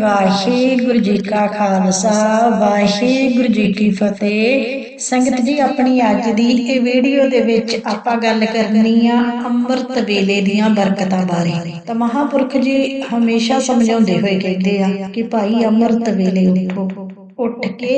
ਵਾਹਿਗੁਰੂ ਜੀ ਕਾ ਖਾਲਸਾ ਵਾਹਿਗੁਰੂ ਜੀ ਕੀ ਫਤਿਹ। ਸੰਗਤ ਜੀ, ਆਪਣੀ ਅੱਜ ਦੀ ਇਹ ਵੀਡੀਓ ਦੇ ਵਿੱਚ ਆਪਾਂ ਗੱਲ ਕਰਨੀ ਆ ਅੰਮ੍ਰਿਤ ਵੇਲੇ ਦੀਆਂ ਬਰਕਤਾਂ ਬਾਰੇ। ਤਾਂ ਮਹਾਪੁਰਖ ਜੀ ਹਮੇਸ਼ਾ ਸਮਝਾਉਂਦੇ ਹੋਏ ਕਹਿੰਦੇ ਆ ਕਿ ਭਾਈ ਅੰਮ੍ਰਿਤ ਵੇਲੇ ਉਠੋ। ਉੱਠ ਕੇ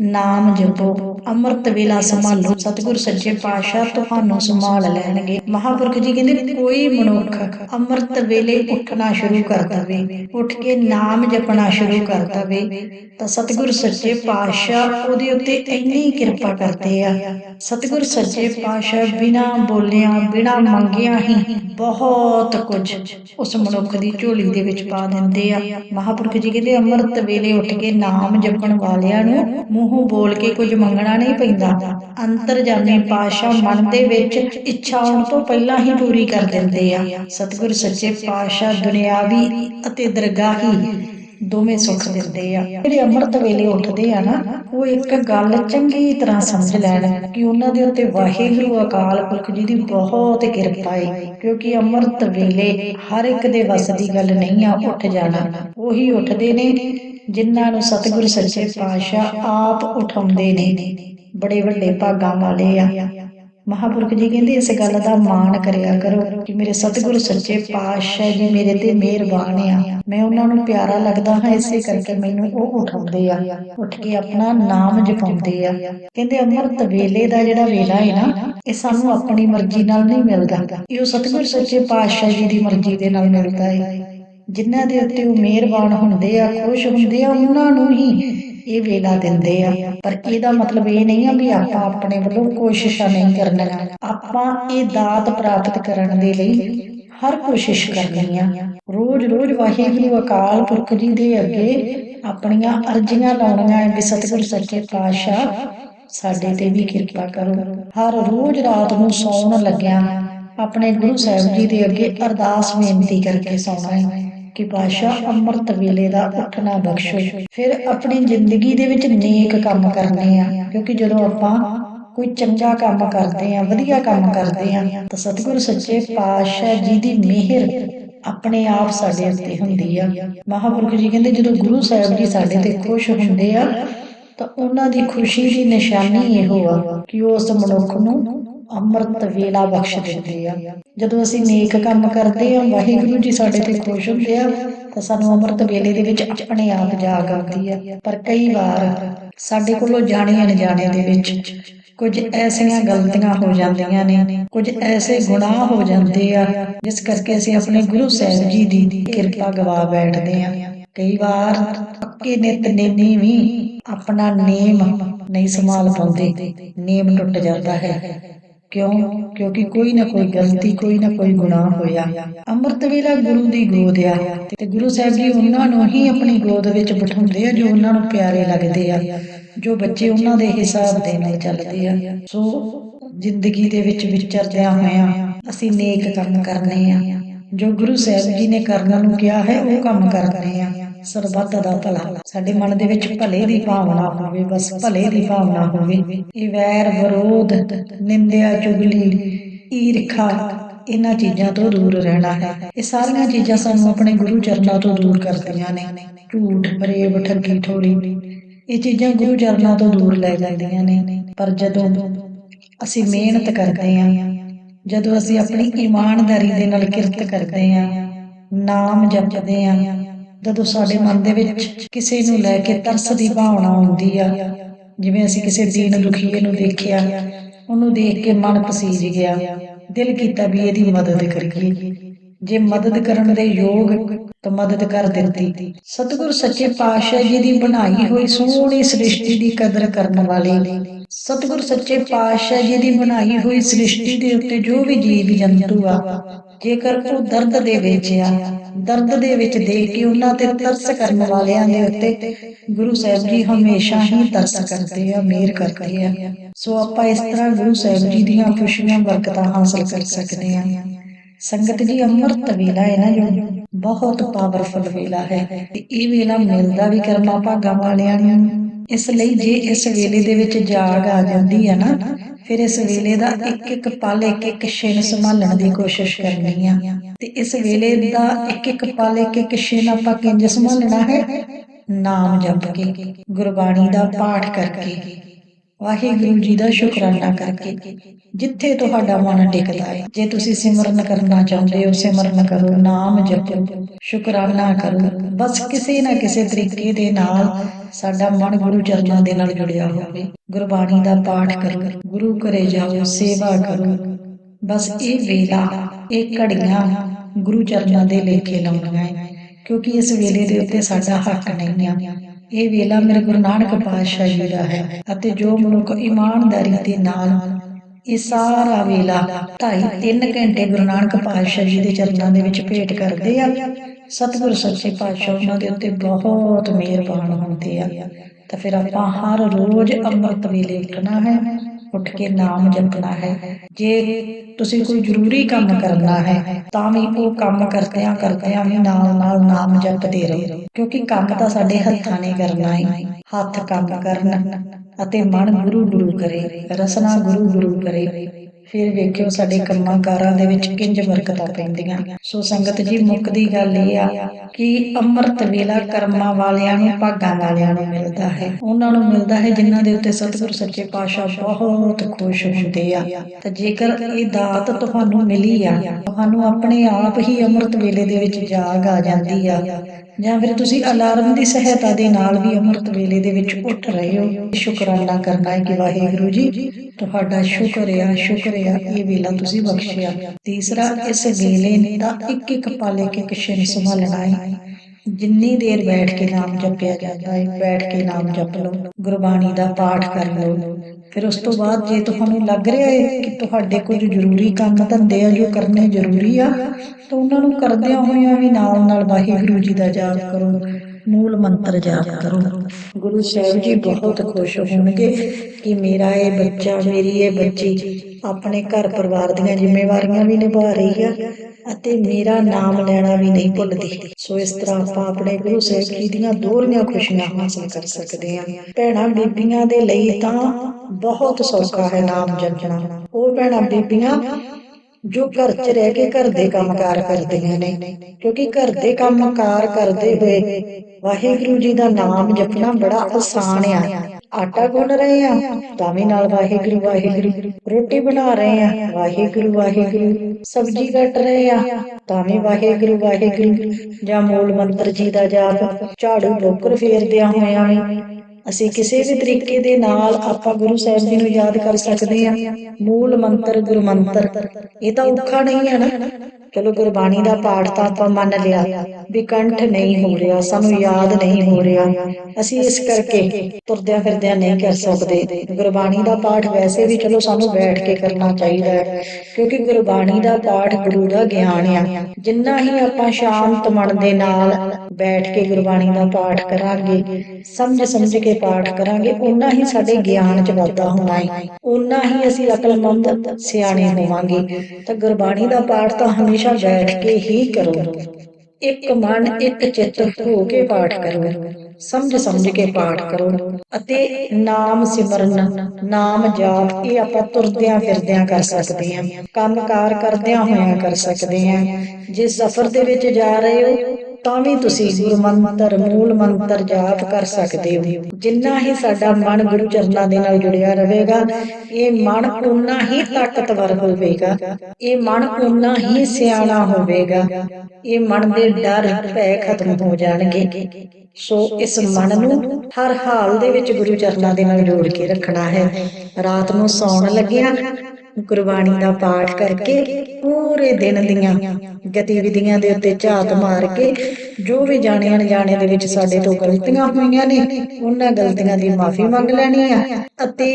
ਨਾਮ ਜਪੋ। ਅੰਮ੍ਰਿਤ ਵੇਲਾ ਸੰਭਾਲੋ ਸਤਿਗੁਰ ਸੱਚੇ ਪਾਤਸ਼ਾਹ ਤੁਹਾਨੂੰ ਸੰਭਾਲ ਲੈਣਗੇ। ਮਹਾਪੁਰਖ ਜੀ ਕਹਿੰਦੇ, ਕੋਈ ਮਨੁੱਖ ਅੰਮ੍ਰਿਤ ਵੇਲੇ ਉੱਠਣਾ ਸ਼ੁਰੂ ਕਰ ਦਵੇ। ਉੱਠ ਕੇ ਨਾਮ ਜਪਣਾ ਸ਼ੁਰੂ ਕਰ ਦਵੇ। ਤਾਂ ਸਤਿਗੁਰ ਸੱਚੇ ਪਾਤਸ਼ਾਹ ਉਹਦੇ ਉੱਤੇ ਇੰਨੀ ਕਿਰਪਾ ਕਰਦੇ ਆ। ਸਤਿਗੁਰ ਸੱਚੇ ਪਾਤਸ਼ਾਹ ਬਿਨਾ ਬੋਲਿਆਂ, ਬਿਨਾ ਮੰਗਿਆ ਹੀ ਬਹੁਤ ਕੁਝ ਉਸ ਮਨੁੱਖ ਦੀ ਝੋਲੀ ਦੇ ਵਿੱਚ ਪਾ ਦਿੰਦੇ ਆ। ਮਹਾਪੁਰਖ ਜੀ ਕਹਿੰਦੇ, ਅੰਮ੍ਰਿਤ ਵੇਲੇ ਉੱਠ ਕੇ ਨਾਮ ਜਪਣ ਵਾਲਿਆਂ ਨੂੰ ਮੂੰਹੋਂ ਬੋਲ ਕੇ ਕੁਝ ਮੰਗਣਾ ਨਹੀਂ ਪੈਂਦਾ। ਅੰਤਰਜਾਮੀ ਪਾਤਸ਼ਾਹ ਮਨ ਦੇ ਵਿੱਚ ਇੱਛਾ ਆਉਣ ਤੋਂ ਪਹਿਲਾਂ ਹੀ ਪੂਰੀ ਕਰ ਦਿੰਦੇ ਆ। ਸਤਿਗੁਰ ਸੱਚੇ ਪਾਤਸ਼ਾਹ ਦੁਨਿਆਵੀ ਅਤੇ ਦਰਗਾਹੀ ਦੋਵੇਂ ਸੁੱਖ ਦਿੰਦੇ ਆ। ਜਿਹੜੇ ਅੰਮ੍ਰਿਤ ਵੇਲੇ ਉੱਠਦੇ ਆ ਨਾ, ਉਹ ਇੱਕ ਗੱਲ ਚੰਗੀ ਤਰ੍ਹਾਂ ਸਮਝ ਲੈਣ ਕਿ ਉਹਨਾਂ ਦੇ ਉੱਤੇ ਵਾਹਿਗੁਰੂ ਅਕਾਲ ਪੁਰਖ ਜੀ ਦੀ ਬਹੁਤ ਕਿਰਪਾ ਹੈ ਕਿਉਂਕਿ ਅੰਮ੍ਰਿਤ ਵੇਲੇ ਹਰ ਇੱਕ ਦੇ ਵੱਸ ਦੀ ਗੱਲ ਨਹੀਂ ਆ ਉੱਠ ਜਾਣਾ। ਉਹੀ ਉੱਠਦੇ ਨੇ ਜਿਨ੍ਹਾਂ ਨੂੰ ਸਤਿਗੁਰ ਸੱਚੇ ਪਾਤਸ਼ਾਹ ਆਪ ਉਠਾਉਂਦੇ ਨੇ, ਬੜੇ ਵੱਡੇ ਭਾਗਾਂ ਵਾਲੇ ਆ। ਮਹਾਪੁਰਖ ਜੀ ਕਹਿੰਦੇ, ਇਸ ਗੱਲ ਦਾ ਮਾਣ ਕਰਿਆ ਕਰੋ ਕਿ ਮੇਰੇ ਸਤਿਗੁਰ ਸੱਚੇ ਪਾਤਸ਼ਾਹ ਜੀ ਮੇਰੇ ਤੇ ਮਿਹਰਬਾਨ ਆ। ਮੈਂ ਉਹਨਾਂ ਨੂੰ ਪਿਆਰਾ ਲੱਗਦਾ ਹਾਂ, ਇਸੇ ਕਰਕੇ ਮੈਨੂੰ ਉਹ ਉਠਾਉਂਦੇ ਆ। ਉੱਠ ਕੇ ਆਪਣਾ ਨਾਮ ਜਪਾਉਂਦੇ ਆ। ਕਹਿੰਦੇ, ਅੰਮ੍ਰਿਤ ਵੇਲੇ ਦਾ ਜਿਹੜਾ ਵੇਲਾ ਹੈ ਨਾ, ਇਹ ਸਾਨੂੰ ਆਪਣੀ ਮਰਜ਼ੀ ਨਾਲ ਨਹੀਂ ਮਿਲਦਾ। ਇਹ ਸਤਿਗੁਰ ਸੱਚੇ ਪਾਤਸ਼ਾਹ ਜੀ ਦੀ ਮਰਜ਼ੀ ਦੇ ਨਾਲ ਮਿਲਦਾ ਹੈ ਜਿਨ੍ਹਾਂ ਦੇ ਉੱਤੇ ਉਹ ਮਿਹਰਬਾਨ ਹੁੰਦੇ ਆ, ਖੁਸ਼ ਹੁੰਦੇ ਆ, ਉਹਨਾਂ ਨੂੰ ਹੀ ਇਹ ਵੇਲਾ ਦਿੰਦੇ ਆ। ਪਰ ਇਹਦਾ ਮਤਲਬ ਇਹ ਨਹੀਂ ਆ ਵੀ ਆਪਾਂ ਆਪਣੇ ਵੱਲੋਂ ਕੋਸ਼ਿਸ਼ਾਂ ਨਹੀਂ ਕਰਨੀਆਂ। ਆਪਾਂ ਇਹ ਦਾਤ ਪ੍ਰਾਪਤ ਕਰਨ ਦੇ ਲਈ ਹਰ ਕੋਸ਼ਿਸ਼ ਕਰਨੀ ਆ। ਰੋਜ਼-ਰੋਜ਼ ਵਾਹਿਗੁਰੂ ਅਕਾਲ ਪੁਰਖ ਜੀ ਦੇ ਅੱਗੇ ਆਪਣੀਆਂ ਅਰਜ਼ੀਆਂ ਲਾਉਣੀਆਂ ਵੀ ਸਤਿਗੁਰ ਸੱਚੇ ਪਾਤਸ਼ਾਹ, ਸਾਡੇ ਤੇ ਵੀ ਕਿਰਪਾ ਕਰੋ। ਹਰ ਰੋਜ਼ ਰਾਤ ਨੂੰ ਸੌਣ ਲੱਗਿਆ ਆਪਣੇ ਗੁਰੂ ਸਾਹਿਬ ਜੀ ਦੇ ਅੱਗੇ ਅਰਦਾਸ ਬੇਨਤੀ ਕਰਕੇ ਸੌਣਾ ਹੈ। ਕਿ ਪਾਸ਼ਾ ਅੰਮ੍ਰਿਤ ਵੇਲੇ ਦਾ ਉੱਠਣਾ ਬਖਸ਼ੋ। ਫਿਰ ਆਪਣੀ ਜ਼ਿੰਦਗੀ ਦੇ ਵਿੱਚ ਨੇਕ ਕੰਮ ਕਰਨੇ ਆ। ਕਿਉਂਕਿ ਜਦੋਂ ਆਪਾਂ ਕੋਈ ਚੰਗਾ ਕੰਮ ਕਰਦੇ ਆ, ਵਧੀਆ ਕੰਮ ਕਰਦੇ ਆ, ਤਾਂ ਸਤਿਗੁਰ ਸੱਚੇ ਪਾਤਸ਼ਾਹ ਜੀ ਦੀ ਮਿਹਰ ਆਪਣੇ ਆਪ ਸਾਡੇ ਉੱਤੇ ਹੁੰਦੀ ਆ। ਮਹਾਪੁਰਖ ਜੀ ਕਹਿੰਦੇ, ਜਦੋਂ ਗੁਰੂ ਸਾਹਿਬ ਜੀ ਸਾਡੇ ਤੇ ਖੁਸ਼ ਹੁੰਦੇ ਆ, ਤਾਂ ਉਹਨਾਂ ਦੀ ਖੁਸ਼ੀ ਦੀ ਨਿਸ਼ਾਨੀ ਇਹੋ ਆ ਕਿ ਉਸ ਮਨੁੱਖ ਨੂੰ ਅੰਮ੍ਰਿਤ ਵੇਲਾ ਬਖਸ਼ ਦਿੰਦੇ ਆ। ਜਦੋਂ ਅਸੀਂ ਨੇਕ ਕੰਮ ਕਰਦੇ ਆ, ਵਾਹਿਗੁਰੂ ਜੀ ਸਾਡੇ ਤੇ ਖੁਸ਼ ਹੁੰਦੇ ਆ, ਤਾਂ ਸਾਨੂੰ ਅੰਮ੍ਰਿਤ ਵੇਲੇ ਦੇ ਵਿੱਚ ਆਪਣੇ ਆਪ ਜਾਗ ਆਉਂਦੀ ਆ। ਪਰ ਕਈ ਵਾਰ ਸਾਡੇ ਕੋਲੋਂ ਜਾਣੇ ਅਣਜਾਣੇ ਦੇ ਵਿੱਚ ਕੁਝ ਐਸੀਆਂ ਗਲਤੀਆਂ ਹੋ ਜਾਂਦੀਆਂ ਨੇ, ਕੁਝ ਐਸੇ ਗੁਨਾਹ ਹੋ ਜਾਂਦੇ ਆ, ਜਿਸ ਕਰਕੇ ਅਸੀਂ ਆਪਣੇ ਗੁਰੂ ਸਾਹਿਬ ਜੀ ਦੀ ਕਿਰਪਾ ਗਵਾ ਬੈਠਦੇ ਆ। ਕਈ ਵਾਰ ਪੱਕੇ ਨਿਤਨੇਮੀ ਵੀ ਆਪਣਾ ਨੇਮ ਨਹੀਂ ਸੰਭਾਲ ਪਾਉਂਦੇ, ਨੇਮ ਟੁੱਟ ਜਾਂਦਾ ਹੈ। ਕਿਉਂ? ਕਿਉਂਕਿ ਕੋਈ ਨਾ ਕੋਈ ਗਲਤੀ, ਕੋਈ ਨਾ ਕੋਈ ਗੁਨਾਹ ਹੋਇਆ। ਅੰਮ੍ਰਿਤ ਵੇਲਾ ਗੁਰੂ ਦੀ ਗੋਦ ਆ ਤੇ ਗੁਰੂ ਸਾਹਿਬ ਜੀ ਉਹਨਾਂ ਨੂੰ ਹੀ ਆਪਣੀ ਗੋਦ ਵਿੱਚ ਬਿਠਾਉਂਦੇ ਆ ਜੋ ਉਹਨਾਂ ਨੂੰ ਪਿਆਰੇ ਲੱਗਦੇ ਆ, ਜੋ ਬੱਚੇ ਉਹਨਾਂ ਦੇ ਹਿਸਾਬ ਦੇ ਨਾਲ ਚੱਲਦੇ ਆ। ਸੋ ਜ਼ਿੰਦਗੀ ਦੇ ਵਿੱਚ ਵਿਚਰਦਿਆਂ ਹੋਇਆਂ ਅਸੀਂ ਨੇਕ ਕੰਮ ਕਰਨੇ ਆ। ਜੋ ਗੁਰੂ ਸਾਹਿਬ ਜੀ ਨੇ ਕਰਨ ਨੂੰ ਕਿਹਾ ਹੈ, ਉਹ ਕੰਮ ਕਰਨੇ ਆ। ਸਰਬੱਤ ਦਾ ਭਲਾ। ਸਾਡੇ ਮਨ ਦੇ ਵਿੱਚ ਭਲੇ ਦੀ ਭਾਵਨਾ ਹੋਵੇ, ਬਸ ਭਲੇ ਦੀ ਭਾਵਨਾ ਹੋਵੇ। ਇਹ ਵੈਰ ਵਿਰੋਧ, ਨਿੰਦਿਆ, ਚੁਗਲੀ, ਈਰਖਾ, ਇਹਨਾਂ ਚੀਜ਼ਾਂ ਤੋਂ ਦੂਰ ਰਹਿਣਾ ਹੈ। ਇਹ ਸਾਰੀਆਂ ਚੀਜ਼ਾਂ ਸਾਨੂੰ ਆਪਣੇ ਗੁਰੂ ਚਰਨਾਂ ਤੋਂ ਦੂਰ ਕਰਦੀਆਂ ਨੇ। ਝੂਠ ਫਰੇਬ ਠੱਗੀ, ਠੋਰੀ, ਇਹ ਚੀਜ਼ਾਂ ਗੁਰੂ ਚਰਨਾਂ ਤੋਂ ਦੂਰ ਲੈ ਜਾਂਦੀਆਂ ਨੇ। ਪਰ ਜਦੋਂ ਅਸੀਂ ਮਿਹਨਤ ਕਰਦੇ ਆਂ ਜਦੋਂ ਅਸੀਂ ਆਪਣੀ ਇਮਾਨਦਾਰੀ ਦੇ ਨਾਲ ਕਿਰਤ ਕਰਦੇ ਆਂ ਨਾਮ ਜਪਦੇ ਆਂ ਜਦੋਂ ਸਾਡੇ ਮਨ ਦੇ ਵਿੱਚ ਕਿਸੇ ਨੂੰ ਲੈ ਕੇ ਤਰਸ ਦੀ ਭਾਵਨਾ ਆਉਂਦੀ ਆ, ਜਿਵੇਂ ਅਸੀਂ ਕਿਸੇ ਦੀਨ ਦੁਖੀਏ ਨੂੰ ਦੇਖਿਆ, ਉਹਨੂੰ ਦੇਖ ਕੇ ਮਨ ਪਸੀਜ ਗਿਆ, ਦਿਲ ਕੀਤਾ ਵੀ ਇਹਦੀ ਮਦਦ ਕਰੀਏ। ਜੇ ਮਦਦ ਕਰਨ ਦੇ ਯੋਗ ਤਾਂ ਮਦਦ ਕਰ ਦਿੱਤੀ। ਸਤਿਗੁਰ ਸੱਚੇ ਪਾਤਸ਼ਾਹ ਜੀ ਦੀ ਬਣਾਈ ਹੋਈ ਸੋਹਣੀ ਸ੍ਰਿਸ਼ਟੀ ਦੀ ਕਦਰ ਕਰਨ ਵਾਲੇ, ਸਤਿਗੁਰ ਸੱਚੇ ਪਾਤਸ਼ਾਹ ਜੀ ਦੀ ਬਣਾਈ ਹੋਈ ਸ੍ਰਿਸ਼ਟੀ ਦੇ ਉੱਤੇ ਜੋ ਵੀ ਜੀਵ ਜੰਤੂ ਆ ਜੇਕਰ ਉਹ ਦਰਦ ਦੇ ਵਿੱਚ ਆ, ਦਰਦ ਦੇ ਵਿੱਚ ਦੇਖ ਕੇ ਉਹਨਾਂ ਤੇ ਤਰਸ ਕਰਨ ਵਾਲਿਆਂ ਦੇ ਉੱਤੇ ਗੁਰੂ ਸਾਹਿਬ ਜੀ ਹਮੇਸ਼ਾ ਹੀ ਤਰਸ ਕਰਦੇ ਆ ਮਿਹਰ ਕਰਦੇ ਆ। ਸੋ ਆਪਾਂ ਇਸ ਤਰ੍ਹਾਂ ਗੁਰੂ ਸਾਹਿਬ ਜੀ ਦੀਆਂ ਖੁਸ਼ੀਆਂ ਬਰਕਤਾਂ ਹਾਸਲ ਕਰ ਸਕਦੇ ਆ। ਸੰਗਤ ਜੀ, ਅੰਮ੍ਰਿਤ ਵੇਲਾ ਹੈ ਨਾ ਜੋ, ਬਹੁਤ ਪਾਵਰਫੁਲ ਵੇਲਾ ਹੈ। ਤੇ ਇਹ ਵੇਲਾ ਮਿਲਦਾ ਵੀ ਕਰਮਾ ਭਾਗਾ ਵਾਲਿਆਂ ਨੂੰ। ਇਸ ਲਈ ਜੇ ਇਸ ਵੇਲੇ ਦੇ ਵਿੱਚ ਜਾਗ ਆ ਜਾਂਦੀ ਹੈ ਨਾ ਫਿਰ ਇਸ ਵੇਲੇ ਦਾ ਇੱਕ ਇੱਕ ਪਲ ਇੱਕ ਇੱਕ ਛਿਣ ਸੰਭਾਲਣ ਦੀ ਕੋਸ਼ਿਸ਼ ਕਰਨੀ ਆ। ਤੇ ਇਸ ਵੇਲੇ ਦਾ ਇੱਕ ਇੱਕ ਪਲ ਇੱਕ ਇੱਕ ਛਿਣ ਆਪਾਂ ਕਿੰਜ ਸੰਭਾਲਣਾ ਹੈ? ਨਾਮ ਜਪ ਕੇ, ਗੁਰਬਾਣੀ ਦਾ ਪਾਠ ਕਰਕੇ। ਵਾਹਿਗੁਰੂ ਜੀ ਦਾ ਸ਼ੁਕਰਾਨਾ ਕਰਕੇ, ਜਿੱਥੇ ਤੁਹਾਡਾ ਮਨ ਟਿਕਦਾ ਹੈ ਜੇ ਤੁਸੀਂ ਸਿਮਰਨ ਕਰਨਾ ਚਾਹੁੰਦੇ ਹੋ, ਸਿਮਰਨ ਕਰੋ, ਨਾਮ ਜਪੋ, ਸ਼ੁਕਰਾਨਾ ਕਰੋ। ਬਸ ਕਿਸੇ ਨਾ ਕਿਸੇ ਤਰੀਕੇ ਦੇ ਨਾਲ ਸਾਡਾ ਮਨ ਗੁਰੂ ਚਰਨਾਂ ਦੇ ਨਾਲ ਜੁੜਿਆ ਹੋਵੇ। ਗੁਰਬਾਣੀ ਦਾ ਪਾਠ ਕਰੋ, ਗੁਰੂ ਘਰੇ ਜਾਓ, ਸੇਵਾ ਕਰੋ। ਬਸ ਇਹ ਵੇਲਾ, ਇਹ ਘੜੀਆਂ ਗੁਰੂ ਚਰਨਾਂ ਦੇ ਲੇਖੇ ਲਾਉਣੀਆਂ ਹੈ ਕਿਉਂਕਿ ਇਸ ਵੇਲੇ ਦੇ ਉੱਤੇ ਸਾਡਾ ਹੱਕ ਨਹੀਂ ਆ। ਇਹ ਵੇਲਾ ਮੇਰੇ ਗੁਰੂ ਨਾਨਕ ਪਾਤਸ਼ਾਹ ਜੀ ਦਾ ਹੈ ਅਤੇ ਜੋ ਮਨੁੱਖ ਇਮਾਨਦਾਰੀ ਦੇ ਨਾਲ ਇਹ ਸਾਰਾ ਵੇਲਾ ਢਾਈ ਤਿੰਨ ਘੰਟੇ ਗੁਰੂ ਨਾਨਕ ਪਾਤਸ਼ਾਹ ਜੀ ਦੇ ਚਰਨਾਂ ਦੇ ਵਿੱਚ ਭੇਟ ਕਰਦੇ ਆ, ਸਤਿਗੁਰ ਸੱਚੇ ਪਾਤਸ਼ਾਹ ਉਹਨਾਂ ਦੇ ਉੱਤੇ ਬਹੁਤ ਮਿਹਰਬਾਨ ਹੁੰਦੇ ਆ। ਤਾਂ ਫਿਰ ਆਪਾਂ ਹਰ ਰੋਜ਼ ਅੰਮ੍ਰਿਤ ਵੇਲੇ ਉੱਠਣਾ ਹੈ। ਉੱਠ ਕੇ ਨਾਮ ਜਪਣਾ ਹੈ। ਜੇ ਤੁਸੀਂ ਕੋਈ ਜ਼ਰੂਰੀ ਕੰਮ ਕਰਨਾ ਹੈ ਤਾਂ ਵੀ ਉਹ ਕੰਮ ਕਰਦਿਆਂ ਕਰਦਿਆਂ ਵੀ ਨਾਲ ਨਾਲ ਨਾਮ ਜਪਦੇ ਰਹੋ। ਕਿਉਂਕਿ ਕੰਮ ਤਾਂ ਸਾਡੇ ਹੱਥਾਂ ਨੇ ਕਰਨਾ ਹੈ। ਹੱਥ ਕੰਮ ਕਰਨ ਅਤੇ ਮਨ ਗੁਰੂ ਗੁਰੂ ਕਰੇ ਰਸਨਾ ਗੁਰੂ ਗੁਰੂ ਕਰੇ। ਫਿਰ ਵੇਖਿਓ ਸਾਡੇ ਕੰਮਾਂ ਕਾਰਾਂ ਦੇ ਵਿੱਚ ਕਿੰਜ ਬਰਕਤਾਂ ਪੈਂਦੀਆਂ। ਸੋ ਸੰਗਤ ਜੀ ਮੁੱਕਦੀ ਗੱਲ ਇਹ ਆ ਕਿ ਅੰਮ੍ਰਿਤ ਵੇਲਾ ਕਰਮਾਂ ਵਾਲਿਆਂ ਨੂੰ ਭਾਗਾਂ ਵਾਲਿਆਂ ਨੂੰ ਮਿਲਦਾ ਹੈ। ਉਹਨਾਂ ਨੂੰ ਮਿਲਦਾ ਹੈ ਜਿਨ੍ਹਾਂ ਦੇ ਉੱਤੇ ਸਤਿਗੁਰ ਸੱਚੇ ਪਾਤਸ਼ਾਹ ਬਹੁਤ ਖੁਸ਼ ਹੁੰਦੇ ਆ। ਤਾਂ ਜੇਕਰ ਇਹ ਦਾਤ ਤੁਹਾਨੂੰ ਮਿਲੀ ਆ ਤੁਹਾਨੂੰ ਆਪਣੇ ਆਪ ਹੀ ਅੰਮ੍ਰਿਤ ਵੇਲੇ ਦੇ ਵਿੱਚ ਜਾਗ ਆ ਜਾਂਦੀ ਆ। ਜਾਂ ਫਿਰ ਤੁਸੀਂ ਅਲਾਰਮ ਦੀ ਸਹਾਇਤਾ ਦੇ ਨਾਲ ਵੀ ਅੰਮ੍ਰਿਤ ਵੇਲੇ ਦੇ ਵਿੱਚ ਉੱਠ ਰਹੇ ਹੋ। ਸ਼ੁਕਰਾਨਾ ਕਰਨਾ ਹੈ ਕਿ ਵਾਹਿਗੁਰੂ ਜੀ ਤੁਹਾਡਾ ਸ਼ੁਕਰ ਆ ਸ਼ੁਕਰ ਆ ਇਹ ਵੇਲਾ ਤੁਸੀਂ ਬਖਸ਼ਿਆ। ਤੀਸਰਾ, ਇਸ ਵੇਲੇ ਦਾ ਇੱਕ ਇੱਕ ਪਲ ਇੱਕ ਇੱਕ ਛਿਣ ਸੰਭਾਲਣਾ ਹੈ। ਜਿੰਨੀ ਦੇਰ ਬੈਠ ਕੇ ਨਾਮ ਜਪਿਆ ਜਾਂਦਾ ਹੈ, ਬੈਠ ਕੇ ਨਾਮ ਜਪ ਲਓ, ਗੁਰਬਾਣੀ ਦਾ ਪਾਠ ਕਰ ਲਓ। ਫਿਰ ਉਸ ਤੋਂ ਬਾਅਦ ਜੇ ਤੁਹਾਨੂੰ ਲੱਗ ਰਿਹਾ ਹੈ ਕਿ ਤੁਹਾਡੇ ਕੁਝ ਜ਼ਰੂਰੀ ਕੰਮ ਧੰਦੇ ਆ, ਜੋ ਕਰਨੇ ਜ਼ਰੂਰੀ ਆ, ਤਾਂ ਉਹਨਾਂ ਨੂੰ ਕਰਦਿਆਂ ਹੋਇਆਂ ਵੀ ਨਾਲ ਨਾਲ ਵਾਹਿਗੁਰੂ ਜੀ ਦਾ ਜਾਪ ਕਰੋ, ਮੂਲ ਮੰਤਰ ਜਾਪ ਕਰੋ। ਗੁਰੂ ਸਾਹਿਬ ਜੀ ਬਹੁਤ ਖੁਸ਼ ਹੋਣਗੇ ਕਿ ਮੇਰਾ ਇਹ ਬੱਚਾ, ਮੇਰੀ ਇਹ ਬੱਚੀ ਆਪਣੇ ਘਰ ਪਰਿਵਾਰ ਦੀਆਂ ਜ਼ਿੰਮੇਵਾਰੀਆਂ ਵੀ ਨਿਭਾ ਰਹੀ ਆ ਅਤੇ ਮੇਰਾ ਨਾਮ ਲੈਣਾ ਵੀ ਨਹੀਂ ਭੁੱਲਦੀ। ਸੋ ਇਸ ਤਰ੍ਹਾਂ ਆਪਾਂ ਆਪਣੇ ਗੁਰੂ ਸਾਹਿਬ ਜੀ ਦੀਆਂ ਦੋਹਰੀਆਂ ਖੁਸ਼ੀਆਂ ਹਾਸਲ ਕਰ ਸਕਦੇ ਹਾਂ। ਭੈਣਾਂ, ਬੀਬੀਆਂ ਦੇ ਲਈ ਤਾਂ ਬਹੁਤ ਸੌਖਾ ਹੈ ਨਾਮ ਜਪਣਾ। ਉਹ ਭੈਣਾਂ, ਬੀਬੀਆਂ ਜੋ ਘਰ 'ਚ ਰਹਿ ਕੇ ਘਰ ਦੇ ਕੰਮਕਾਰ ਕਰਦੀਆਂ ਨੇ, ਕਿਉਂਕਿ ਘਰ ਦੇ ਕੰਮਕਾਰ ਕਰਦੇ ਹੋਏ ਵਾਹਿਗੁਰੂ ਜੀ ਦਾ ਨਾਮ ਜਪਣਾ ਬੜਾ ਆਸਾਨ ਆ। ਆਟਾ ਗੁੰਨ ਰਹੇ ਆ ਤਾਂ ਵੀ ਨਾਲ ਵਾਹਿਗੁਰੂ ਵਾਹਿਗੁਰੂ। ਰੋਟੀ ਬਣਾ ਰਹੇ ਆ ਵਾਹਿਗੁਰੂ ਵਾਹਿਗੁਰੂ। ਸਬਜ਼ੀ ਕੱਟ ਰਹੇ ਆ ਤਾਂ ਵੀ ਵਾਹਿਗੁਰੂ ਵਾਹਿਗੁਰੂ। ਜਾਂ ਮੂਲ ਮੰਤਰ ਜੀ ਦਾ ਜਾਪ, ਝਾੜੂ ਬੋਕਰ ਫੇਰਦਿਆਂ ਹੋਇਆਂ ਵੀ ਅਸੀਂ ਕਿਸੇ ਵੀ ਤਰੀਕੇ ਦੇ ਨਾਲ ਆਪਾਂ ਗੁਰੂ ਸਾਹਿਬ ਜੀ ਨੂੰ ਯਾਦ ਕਰ ਸਕਦੇ ਹਾਂ। ਮੂਲ ਮੰਤਰ ਗੁਰੂ ਮੰਤਰ ਇਹ ਤਾਂ ਔਖਾ ਨਹੀਂ ਹੈ ਨਾ। ਚਲੋ ਗੁਰਬਾਣੀ ਦਾ ਪਾਠ ਤਾਂ ਆਪਾਂ ਮੰਨ ਲਿਆ ਵੀ ਕੰਠ ਨਹੀਂ ਹੋ ਰਿਹਾ, ਸਾਨੂੰ ਯਾਦ ਨਹੀਂ ਹੋ ਰਿਹਾ। ਅਸੀਂ ਇਸ ਕਰਕੇ ਤੁਰਦਿਆਂ ਫਿਰਦਿਆਂ ਨਹੀਂ ਕਰ ਸਕਦੇ। ਗੁਰਬਾਣੀ ਦਾ ਪਾਠ ਵੈਸੇ ਵੀ ਚਲੋ ਸਾਨੂੰ ਬੈਠ ਕੇ ਕਰਨਾ ਚਾਹੀਦਾ ਹੈ। ਕਿਉਂਕਿ ਗੁਰਬਾਣੀ ਦਾ ਪਾਠ ਗੁਰੂ ਦਾ ਗਿਆਨ ਆ। ਜਿੰਨਾ ਹੀ ਆਪਾਂ ਸ਼ਾਂਤ ਮਨ ਦੇ ਨਾਲ ਬੈਠ ਕੇ ਗੁਰਬਾਣੀ ਦਾ ਪਾਠ ਕਰਾਂਗੇ ਸਮਝ ਸਮਝ ਕੇ ਪਾਠ ਕਰਾਂਗੇ ਉਨਾ ਹੀ ਸਾਡੇ ਗਿਆਨ 'ਚ ਵਾਧਾ ਹੋਣਾ ਹੈ ਉਨਾ ਹੀ ਅਸੀਂ ਅਕਲਮੰਦ ਸਿਆਣੇ ਹੋਵਾਂਗੇ। ਤਾਂ ਗੁਰਬਾਣੀ ਦਾ ਪਾਠ ਤਾਂ ਹਮੇਸ਼ਾ ਬੈਠ ਕੇ ਹੀ ਕਰੋ। ਇੱਕ ਮਨ, ਇੱਕ ਚਿੱਤ ਹੋ ਕੇ ਪਾਠ ਕਰੋ। ਸਮਝ ਸਮਝ ਕੇ ਪਾਠ ਕਰੋ। ਅਤੇ ਨਾਮ ਸਿਮਰਨ, ਨਾਮ ਜਾਪ, ਇਹ ਆਪਾਂ ਤੁਰਦਿਆਂ ਫਿਰਦਿਆਂ ਕਰ ਸਕਦੇ ਹਾਂ। ਕੰਮਕਾਰ ਕਰਦਿਆਂ ਹੋਇਆਂ ਕਰ ਸਕਦੇ ਹਾਂ। ਜੇ ਸਫ਼ਰ ਦੇ ਵਿੱਚ ਜਾ ਰਹੇ ਹੋ ਤਾਂ ਵੀ ਤੁਸੀਂ ਗੁਰੂ ਮੂਲ ਮੰਤਰ ਜਾਪ ਕਰ ਸਕਦੇ ਹੋ। ਜਿੰਨਾ ਹੀ ਸਾਡਾ ਮਨ ਗੁਰੂ ਚਰਨਾਂ ਦੇ ਨਾਲ ਜੁੜਿਆ ਰਹੇਗਾ, ਇਹ ਮਨ ਉਨਾ ਹੀ ਤਾਕਤਵਰ ਹੋਵੇਗਾ। ਇਹ ਮਨ ਉਨਾ ਹੀ ਸਿਆਣਾ ਹੋਵੇਗਾ। ਇਹ ਮਨ ਦੇ ਡਰ ਭੈ ਖਤਮ ਹੋ ਜਾਣਗੇ। ਸੋ ਇਸ ਮਨ ਨੂੰ ਹਰ ਹਾਲ ਦੇ ਵਿੱਚ ਗੁਰੂ ਚਰਨਾਂ ਦੇ ਨਾਲ ਜੋੜ ਕੇ ਰੱਖਣਾ ਹੈ। ਰਾਤ ਨੂੰ ਸੌਣ ਲੱਗਿਆ ਗੁਰਬਾਣੀ ਦਾ ਪਾਠ ਕਰਕੇ ਪੂਰੇ ਦਿਨ ਦੀਆਂ ਗਤੀਵਿਧੀਆਂ ਦੇ ਉੱਤੇ ਝਾਤ ਮਾਰ ਕੇ ਜੋ ਵੀ ਜਾਣੇ ਅਣਜਾਣੇ ਦੇ ਵਿੱਚ ਸਾਡੇ ਤੋਂ ਗਲਤੀਆਂ ਹੋਈਆਂ ਨੇ, ਉਹਨਾਂ ਗਲਤੀਆਂ ਦੀ ਮਾਫੀ ਮੰਗ ਲੈਣੀ ਆ ਅਤੇ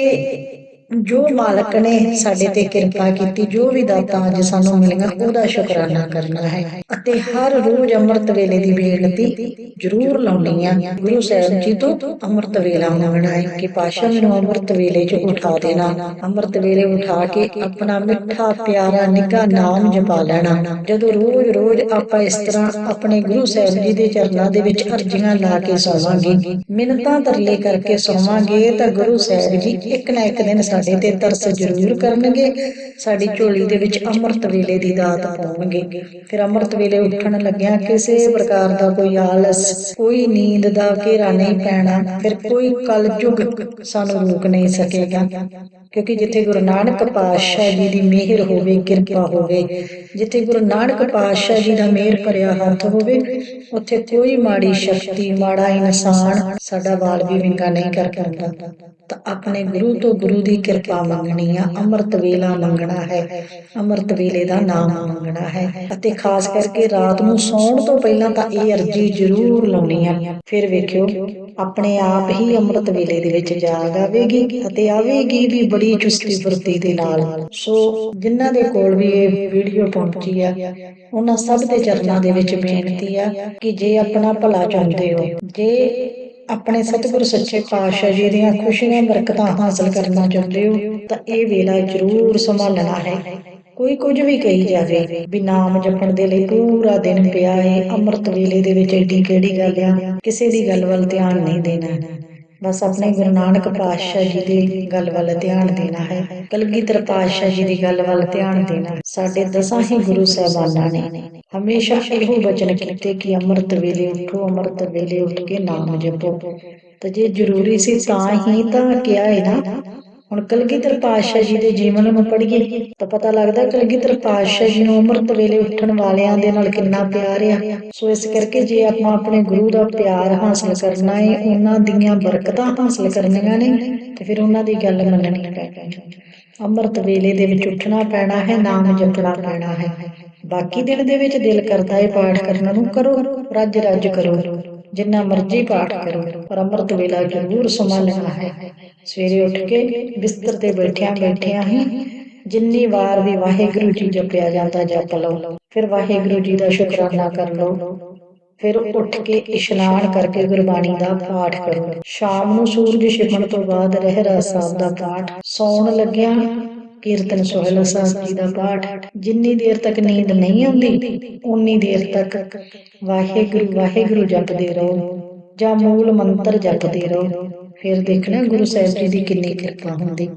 ਜੋ ਮਾਲਕ ਨੇ ਸਾਡੇ ਤੇ ਕਿਰਪਾ ਕੀਤੀ, ਜੋ ਵੀ ਦਾਤਾਂ ਅੱਜ ਸਾਨੂੰ ਮਿਲੀਆਂ, ਉਹਦਾ ਸ਼ੁਕਰਾਨਾ ਕਰਨਾ ਹੈ। ਅਤੇ ਹਰ ਰੋਜ਼ ਅੰਮ੍ਰਿਤ ਵੇਲੇ ਦੀ ਬੇਨਤੀ ਜ਼ਰੂਰ ਲਾਉਣੀ ਆ। ਗੁਰੂ ਸਾਹਿਬ ਜੀ ਤੋਂ ਅੰਮ੍ਰਿਤ ਵੇਲਾ ਮੰਗਣਾ ਹੈ ਕਿ ਪਾਸ਼ਾ ਮੈਨੂੰ ਅੰਮ੍ਰਿਤ ਵੇਲੇ 'ਚ ਉਠਾ ਦੇਣਾ। ਅੰਮ੍ਰਿਤ ਵੇਲੇ ਉਠਾ ਕੇ ਆਪਣਾ ਮਿੱਠਾ, ਪਿਆਰਾ, ਨਿੱਘਾ ਨਾਮ ਜਪਾ ਲੈਣਾ। ਜਦੋਂ ਰੋਜ਼ ਰੋਜ਼ ਆਪਾਂ ਇਸ ਤਰ੍ਹਾਂ ਆਪਣੇ ਗੁਰੂ ਸਾਹਿਬ ਜੀ ਦੇ ਚਰਨਾਂ ਦੇ ਵਿੱਚ ਅਰਜ਼ੀਆਂ ਲਾ ਕੇ ਸੋਵਾਂਗੇ, ਮਿੰਨਤਾਂ ਤਰਲੇ ਕਰਕੇ ਸੋਵਾਂਗੇ, ਤਾਂ ਗੁਰੂ ਸਾਹਿਬ ਜੀ ਇੱਕ ਨਾ ਇੱਕ ਦਿਨ ਸਾਡੇ ਤੇ ਤਰਸ ਜ਼ਰੂਰ ਕਰਨਗੇ। ਸਾਡੀ ਝੋਲੀ ਦੇ ਵਿੱਚ ਅੰਮ੍ਰਿਤ ਵੇਲੇ ਦੀ ਦਾਤ ਪਾਉਣਗੇ। ਫਿਰ ਅੰਮ੍ਰਿਤ ਵੇਲੇ ਉੱਠਣ ਲੱਗਿਆ ਕਿਸੇ ਪ੍ਰਕਾਰ ਦਾ ਕੋਈ ਆਲਸ, ਕੋਈ ਨੀਂਦ ਦਾ ਘੇਰਾ ਨਹੀਂ ਪੈਣਾ। ਫਿਰ ਕੋਈ ਕਲਯੁਗ ਸਾਨੂੰ ਰੋਕ ਨਹੀਂ ਸਕੇਗਾ। ਕਿਉਂਕਿ ਜਿੱਥੇ ਗੁਰੂ ਨਾਨਕ ਪਾਤਸ਼ਾਹ ਜੀ ਦੀ ਮਿਹਰ ਹੋਵੇ, ਕਿਰਪਾ ਹੋਵੇ, ਜਿੱਥੇ ਗੁਰੂ ਨਾਨਕ ਪਾਤਸ਼ਾਹ ਜੀ ਦਾ ਮਿਹਰ ਭਰਿਆ ਹੱਥ ਹੋਵੇ, ਉੱਥੇ ਕੋਈ ਮਾੜੀ ਸ਼ਕਤੀ, ਮਾੜਾ ਇਨਸਾਨ ਸਾਡਾ ਵਾਲ ਵੀ ਵਿੰਗਾ ਨਹੀਂ ਕਰ ਪਾਉਂਦਾ। ਤਾਂ ਆਪਣੇ ਗੁਰੂ ਤੋਂ ਗੁਰੂ ਦੀ ਕਿਰਪਾ ਮੰਗਣੀ ਆ, ਅੰਮ੍ਰਿਤ ਵੇਲਾ ਮੰਗਣਾ ਹੈ। ਅੰਮ੍ਰਿਤ ਵੇਲੇ ਦਾ ਨਾਮ ਮੰਗਣਾ ਹੈ। ਅਤੇ ਖਾਸ ਕਰਕੇ ਰਾਤ ਨੂੰ ਸੌਣ ਤੋਂ ਪਹਿਲਾਂ ਤਾਂ ਇਹ ਅਰਜੀ ਜ਼ਰੂਰ ਲਾਉਣੀ ਆ। ਫਿਰ ਵੇਖਿਓ, ਆਪਣੇ ਆਪ ਹੀ ਅੰਮ੍ਰਿਤ ਵੇਲੇ ਦੇ ਵਿੱਚ ਜਾਗ ਆਵੇਗੀ ਅਤੇ ਆਵੇਗੀ ਵੀ ਬੜੀ ਚੁਸਤੀ ਫੁਰਤੀ ਦੇ ਨਾਲ। ਸੋ, ਜਿਨ੍ਹਾਂ ਦੇ ਕੋਲ ਵੀ ਇਹ ਵੀਡੀਓ ਪਹੁੰਚੀ ਆ, ਉਹਨਾਂ ਸਭ ਦੇ ਚਰਨਾਂ ਦੇ ਵਿੱਚ ਬੇਨਤੀ ਆ ਕਿ ਜੇ ਆਪਣਾ ਭਲਾ ਚਾਹੁੰਦੇ ਹੋ, ਜੇ ਆਪਣੇ ਸਤਿਗੁਰ ਸੱਚੇ ਪਾਤਸ਼ਾਹ ਜੀ ਦੀਆਂ ਖੁਸ਼ੀਆਂ, ਬਰਕਤਾਂ ਹਾਸਲ ਕਰਨਾ ਚਾਹੁੰਦੇ ਹੋ, ਤਾਂ ਇਹ ਵੇਲਾ ਜ਼ਰੂਰ ਸੰਭਾਲਣਾ ਹੈ। ਕੋਈ ਕੁਝ ਵੀ ਕਹੀ ਜਾਵੇ, ਵੀ ਨਾਮ ਜਪਣ ਦੇ ਲਈ ਪੂਰਾ ਦਿਨ ਪਿਆ ਏ, ਅੰਮ੍ਰਿਤ ਵੇਲੇ ਦੇ ਵਿੱਚ ਏਡੀ ਕਿਹੜੀ ਗੱਲ ਆ? ਕਿਸੇ ਦੀ ਗੱਲ ਵੱਲ ਧਿਆਨ ਨਹੀਂ ਦੇਣਾ। ਬਸ ਆਪਣੇ ਗੁਰੂ ਨਾਨਕ ਪਾਤਸ਼ਾਹ ਜੀ ਦੀ ਗੱਲ ਵੱਲ ਧਿਆਨ ਦੇਣਾ ਹੈ। ਕਲਗੀਧਰ ਪਾਤਸ਼ਾਹ ਜੀ ਦੀ ਗੱਲ ਵੱਲ ਧਿਆਨ ਦੇਣਾ। ਸਾਡੇ ਦਸਾਂ ਹੀ ਗੁਰੂ ਸਾਹਿਬਾਨਾਂ ਨੇ ਹਮੇਸ਼ਾ ਇਹੋ ਬਚਨ ਕੀਤੇ ਕਿ ਅੰਮ੍ਰਿਤ ਵੇਲੇ ਉਠੋ, ਅੰਮ੍ਰਿਤ ਵੇਲੇ ਉੱਠ ਕੇ ਨਾਮ ਜਪੋ। ਤੇ ਜੇ ਜ਼ਰੂਰੀ ਸੀ ਤਾਂ ਹੀ ਤਾਂ ਕਿਹਾ ਹੈ ਨਾ। ਹੁਣ ਕਲਗੀਧਰ ਪਾਤਸ਼ਾਹ ਜੀ ਦੇ ਜੀਵਨ ਨੂੰ ਪੜ੍ਹੀਏ ਤਾਂ ਪਤਾ ਲੱਗਦਾ ਕਲਗੀਧਰ ਪਾਤਸ਼ਾਹ ਜੀ ਨੂੰ ਅੰਮ੍ਰਿਤ ਵੇਲੇ ਉੱਠਣ ਵਾਲਿਆਂ ਦੇ ਨਾਲ ਕਿੰਨਾ ਪਿਆਰ ਆ। ਸੋ ਇਸ ਕਰਕੇ ਜੇ ਆਪਾਂ ਆਪਣੇ ਗੁਰੂ ਦਾ ਪਿਆਰ ਹਾਸਲ ਕਰਨਾ ਹੈ ਉਹਨਾਂ ਦੀਆਂ ਬਰਕਤਾਂ ਹਾਸਲ ਕਰਨੀਆਂ ਨੇ, ਤੇ ਫਿਰ ਉਹਨਾਂ ਦੀ ਗੱਲ ਮੰਨਣੀ ਪੈਣੀ। ਅੰਮ੍ਰਿਤ ਵੇਲੇ ਦੇ ਵਿੱਚ ਉੱਠਣਾ ਪੈਣਾ ਹੈ, ਨਾਮ ਜਪਣਾ ਪੈਣਾ ਹੈ। ਬਾਕੀ ਦਿਨ ਦੇ ਵਿੱਚ ਦਿਲ ਕਰਦਾ ਹੈ ਪਾਠ ਕਰਨ ਨੂੰ ਕਰੋ, ਰੱਜ ਰੱਜ ਕਰੋ, ਜਿੰਨਾ ਮਰਜ਼ੀ ਪਾਠ ਕਰੋ, ਪਰ ਅੰਮ੍ਰਿਤ ਵੇਲਾ ਜ਼ਰੂਰ ਸੰਭਾਲਣਾ ਹੈ। ਸਵੇਰੇ ਉੱਠ ਕੇ ਬਿਸਤਰ ਤੇ ਬੈਠਿਆਂ ਬੈਠਿਆਂ ਹੀ ਜਿੰਨੀ ਵਾਰ ਵੀ ਵਾਹਿਗੁਰੂ ਜੀ ਜਪਿਆ ਜਾਂਦਾ ਜਪ ਲਓ। ਫਿਰ ਵਾਹਿਗੁਰੂ ਜੀ ਦਾ ਸ਼ੁਕਰਾਨਾ ਕਰ ਲਓ। ਫਿਰ ਉੱਠ ਕੇ ਇਸ਼ਨਾਨ ਕਰਕੇ ਗੁਰਬਾਣੀ ਦਾ ਪਾਠ ਕਰੋ। ਸ਼ਾਮ ਨੂੰ ਸੂਰਜ ਛਿਪਣ ਤੋਂ ਬਾਅਦ ਰਹਿਰਾ ਸਾਹਿਬ ਦਾ ਪਾਠ ਸੌਣ ਲੱਗਿਆ ਕੀਰਤਨ ਸੋਹਲਾ ਸਾਹਿਬ ਜੀ ਦਾ ਪਾਠ, ਜਿੰਨੀ ਦੇਰ ਤੱਕ ਨੀਂਦ ਨਹੀਂ ਆਉਂਦੀ ਉਨੀ ਦੇਰ ਤੱਕ ਵਾਹਿਗੁਰੂ ਵਾਹਿਗੁਰੂ ਜਪਦੇ ਰਹੋ, ਜਾਂ ਮੂਲ ਮੰਤਰ ਜਪਦੇ ਰਹੋ, ਫਿਰ ਦੇਖਣਾ ਗੁਰੂ ਸਾਹਿਬ ਜੀ ਦੀ ਕਿੰਨੀ ਕਿਰਪਾ ਹੁੰਦੀ।